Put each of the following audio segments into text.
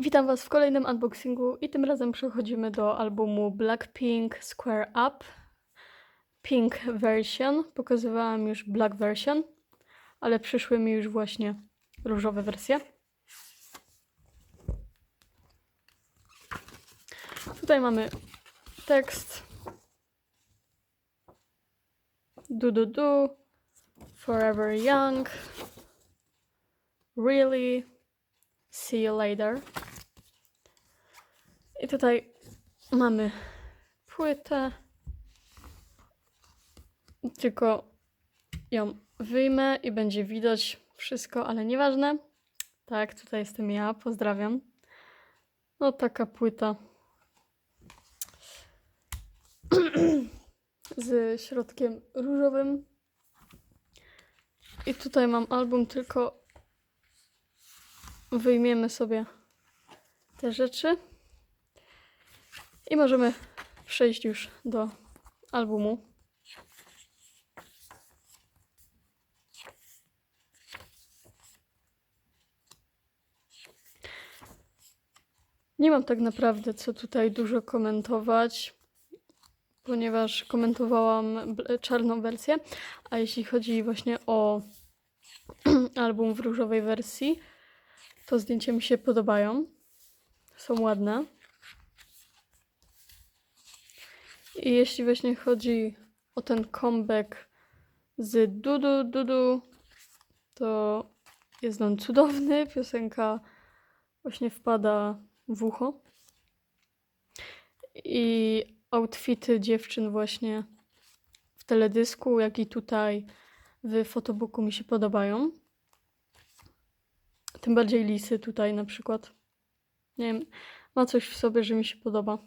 Witam Was w kolejnym unboxingu i tym razem przechodzimy do albumu Blackpink Square Up Pink Version. Pokazywałam już Black Version, ale przyszły mi już właśnie różowe wersje. Tutaj mamy tekst. Du du du. Forever young. Really. See you later. Tutaj mamy płytę. Tylko ją wyjmę i będzie widać wszystko, ale nieważne. Tak, tutaj jestem ja, pozdrawiam. No taka płyta. Z środkiem różowym. I tutaj mam album, tylko wyjmiemy sobie te rzeczy i możemy przejść już do albumu. Nie mam tak naprawdę co tutaj dużo komentować, ponieważ komentowałam czarną wersję, a jeśli chodzi właśnie o album w różowej wersji, to zdjęcia mi się podobają. Są ładne. I jeśli właśnie chodzi o ten comeback z Dudu Dudu, to jest on cudowny. Piosenka właśnie wpada w ucho. I outfity dziewczyn właśnie w teledysku, jak i tutaj w fotobooku mi się podobają. Tym bardziej lisy tutaj na przykład. Nie wiem, ma coś w sobie, że mi się podoba.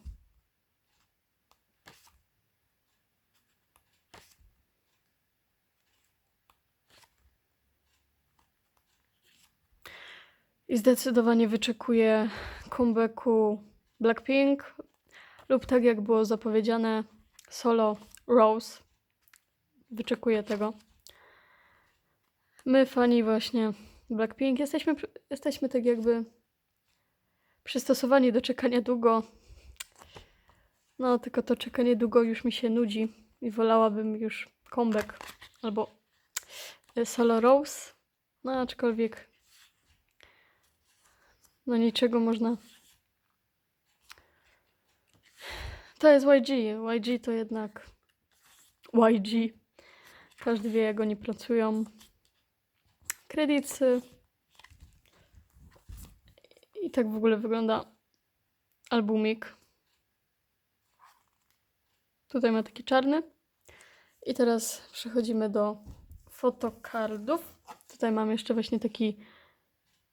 I zdecydowanie wyczekuję comebacku Blackpink lub tak jak było zapowiedziane solo Rose. Wyczekuję tego. My fani właśnie Blackpink jesteśmy, jesteśmy tak jakby przystosowani do czekania długo. No, tylko to czekanie długo już mi się nudzi i wolałabym już comeback albo solo Rose. No, aczkolwiek no niczego można. To jest YG. YG to jednak YG. Każdy wie, jak oni pracują. Kredycy. I tak w ogóle wygląda albumik. Tutaj ma taki czarny. I teraz przechodzimy do fotokardów. Tutaj mam jeszcze właśnie taki,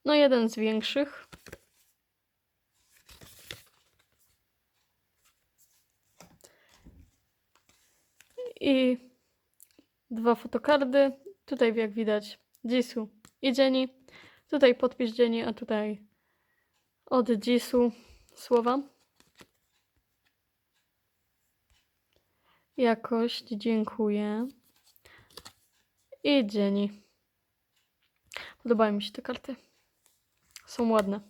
no jeden z większych. I dwa fotokardy. Tutaj jak widać Jisoo i Jenny. Tutaj podpis Jenny, a tutaj od Jisoo słowa. Jakość, dziękuję. I Jenny. Podobają mi się te karty. Są ładne.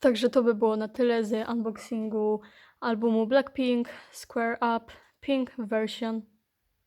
Także to by było na tyle z unboxingu albumu Blackpink Square Up Pink Version.